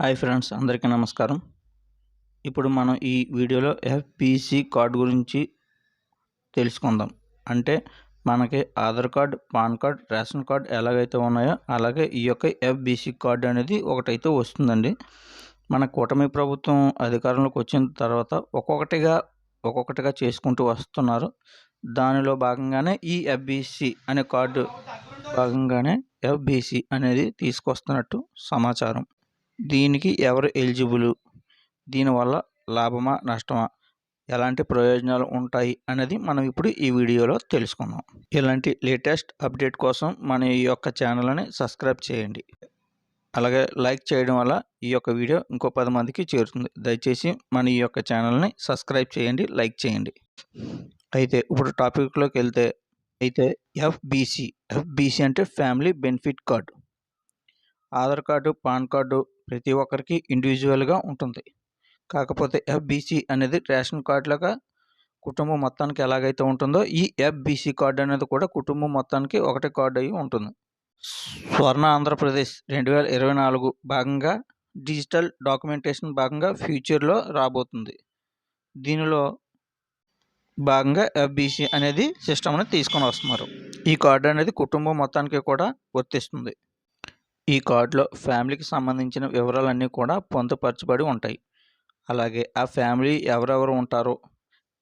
Hi friends అందరికీ నమస్కారం. ఇప్పుడు మనం ఈ వీడియోలో ఎఫ్పిసి కార్డు గురించి తెలుసుకుందాం. అంటే మనకి Aadhaar card PAN card ration card ఎలాగైతే ఉన్నాయో అలాగే ఈ యొక్క ఎఫ్బిసి కార్డు అనేది ఒకటైతే వస్తుందండి. మన కూటమి ప్రభుత్వం అధికారంలోకి వచ్చిన తర్వాత ఒక్కొక్కటిగా ఒక్కొక్కటిగా చేసుకుంటూ వస్తున్నారు. దానిలో భాగంగానే ఈ ఎఫ్బిసి అనే కార్డు భాగంగానే ఎఫ్బిసి అనేది తీసుకొస్తున్నట్టు సమాచారం. దీనికి ఎవరు ఎలిజిబుల్? దీనివల్ల లాభమా నష్టమా? ఎలాంటి ప్రయోజనాలు ఉంటాయి అనేది మనం ఇప్పుడు ఈ వీడియోలో తెలుసుకుందాం. ఇలాంటి లేటెస్ట్ అప్డేట్ కోసం మన ఈ యొక్క ఛానల్ని సబ్స్క్రైబ్ చేయండి. అలాగే లైక్ చేయడం వల్ల ఈ యొక్క వీడియో ఇంకో పది మందికి చేరుతుంది. దయచేసి మన ఈ యొక్క ఛానల్ని సబ్స్క్రైబ్ చేయండి లైక్ చేయండి. అయితే ఇప్పుడు టాపిక్లోకి వెళ్తే అయితే ఎఫ్బీసీ. ఎఫ్బీసీ అంటే family benefit card. Aadhaar card PAN card ప్రతి ఒక్కరికి ఇండివిజువల్గా ఉంటుంది. కాకపోతే ఎఫ్బీసీ అనేది రేషన్ కార్డులాగా కుటుంబం మొత్తానికి ఎలాగైతే ఉంటుందో ఈ ఎఫ్బీసీ కార్డు అనేది కూడా కుటుంబం మొత్తానికి ఒకటే కార్డు అయి ఉంటుంది. స్వర్ణ ఆంధ్రప్రదేశ్ రెండు వేల ఇరవై నాలుగు భాగంగా డిజిటల్ డాక్యుమెంటేషన్ భాగంగా ఫ్యూచర్లో రాబోతుంది. దీనిలో భాగంగా ఎఫ్బీసీ అనేది సిస్టమ్ని తీసుకొని వస్తున్నారు. ఈ కార్డు అనేది కుటుంబం మొత్తానికి కూడా వర్తిస్తుంది. ఈ కార్డులో ఫ్యామిలీకి సంబంధించిన వివరాలన్నీ కూడా పొందుపరచబడి ఉంటాయి. అలాగే ఆ ఫ్యామిలీ ఎవరెవరు ఉంటారో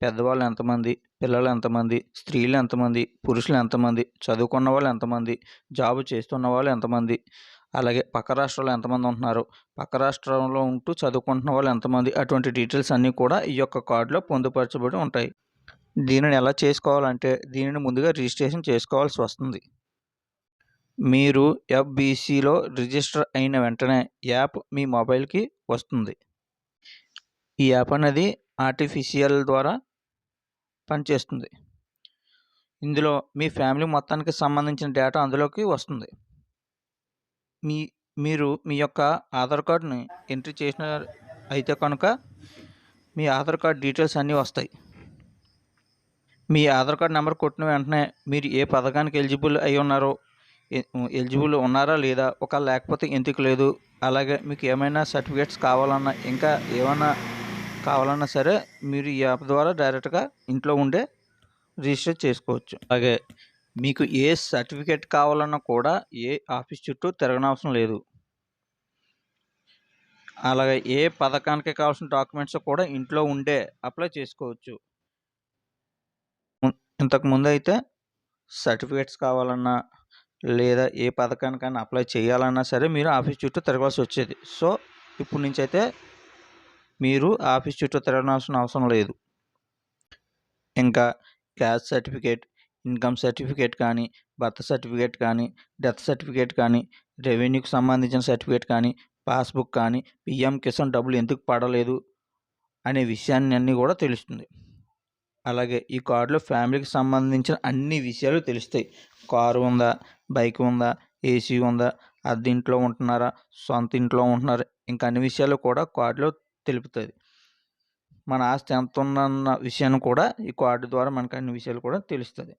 పెద్దవాళ్ళు ఎంతమంది పిల్లలు ఎంతమంది స్త్రీలు ఎంతమంది పురుషులు ఎంతమంది చదువుకున్న వాళ్ళు ఎంతమంది జాబ్ చేస్తున్న వాళ్ళు ఎంతమంది అలాగే పక్క రాష్ట్రాల్లో ఎంతమంది ఉంటున్నారు పక్క రాష్ట్రంలో ఉంటూ చదువుకుంటున్న వాళ్ళు ఎంతమంది అటువంటి డీటెయిల్స్ అన్నీ కూడా ఈ యొక్క కార్డులో పొందుపరచబడి ఉంటాయి. దీనిని ఎలా చేసుకోవాలంటే దీనిని ముందుగా రిజిస్ట్రేషన్ చేసుకోవాల్సి వస్తుంది. మీరు ఎఫ్బీసీలో రిజిస్టర్ అయిన వెంటనే యాప్ మీ మొబైల్కి వస్తుంది. ఈ యాప్ అనేది ఆర్టిఫిషియల్ ద్వారా పనిచేస్తుంది. ఇందులో మీ ఫ్యామిలీ మొత్తానికి సంబంధించిన డేటా అందులోకి వస్తుంది. మీ మీరు మీ యొక్క ఆధార్ కార్డుని ఎంట్రీ చేసిన అయితే కనుక మీ ఆధార్ కార్డ్ డీటెయిల్స్ అన్నీ వస్తాయి. మీ ఆధార్ కార్డ్ నెంబర్ కొట్టిన వెంటనే మీరు ఏ పథకానికి ఎలిజిబుల్ అయి ఉన్నారో ఎలిజిబుల్ ఉన్నారా లేదా? ఒక లేకపోతే ఎందుకు లేదు? అలాగే మీకు ఏమైనా సర్టిఫికేట్స్ కావాలన్నా ఇంకా ఏమైనా కావాలన్నా సరే మీరు ఈ యాప్ ద్వారా డైరెక్ట్గా ఇంట్లో ఉండే రిజిస్టర్ చేసుకోవచ్చు. అలాగే మీకు ఏ సర్టిఫికేట్ కావాలన్నా కూడా ఏ ఆఫీస్ చుట్టూ తిరగనవసరం లేదు. అలాగే ఏ పథకానికి కావాల్సిన డాక్యుమెంట్స్ కూడా ఇంట్లో ఉండే అప్లై చేసుకోవచ్చు. ఇంతకు ముందు అయితే సర్టిఫికేట్స్ కావాలన్నా లేదా ఏ పథకానికైనా అప్లై చేయాలన్నా సరే మీరు ఆఫీస్ చుట్టూ తిరగాల్సి వచ్చేది. సో ఇప్పుడు నుంచి అయితే మీరు ఆఫీస్ చుట్టూ తిరగాల్సిన అవసరం లేదు. ఇంకా క్యాస్ట్ సర్టిఫికేట్ ఇన్కమ్ సర్టిఫికేట్ కానీ బర్త్ సర్టిఫికేట్ కానీ డెత్ సర్టిఫికేట్ కానీ రెవెన్యూకి సంబంధించిన సర్టిఫికేట్ కానీ పాస్బుక్ కానీ పిఎం కిసాన్ డబ్బులు ఎందుకు పడలేదు అనే విషయాన్ని అన్నీ కూడా తెలుస్తుంది. అలాగే ఈ కార్డులో ఫ్యామిలీకి సంబంధించిన అన్ని విషయాలు తెలుస్తాయి. కారు ఉందా? బైక్ ఉందా? ఏసీ ఉందా? అద్దె ఇంట్లో ఉంటున్నారా? సొంత ఇంట్లో ఉంటున్నారా? ఇంకా అన్ని విషయాలు కూడా కార్డులో తెలుపుతుంది మన ఆస్తి ఎంత ఉందన్న విషయాన్ని కూడా ఈ కార్డు ద్వారా మనకు అన్ని విషయాలు కూడా తెలుస్తుంది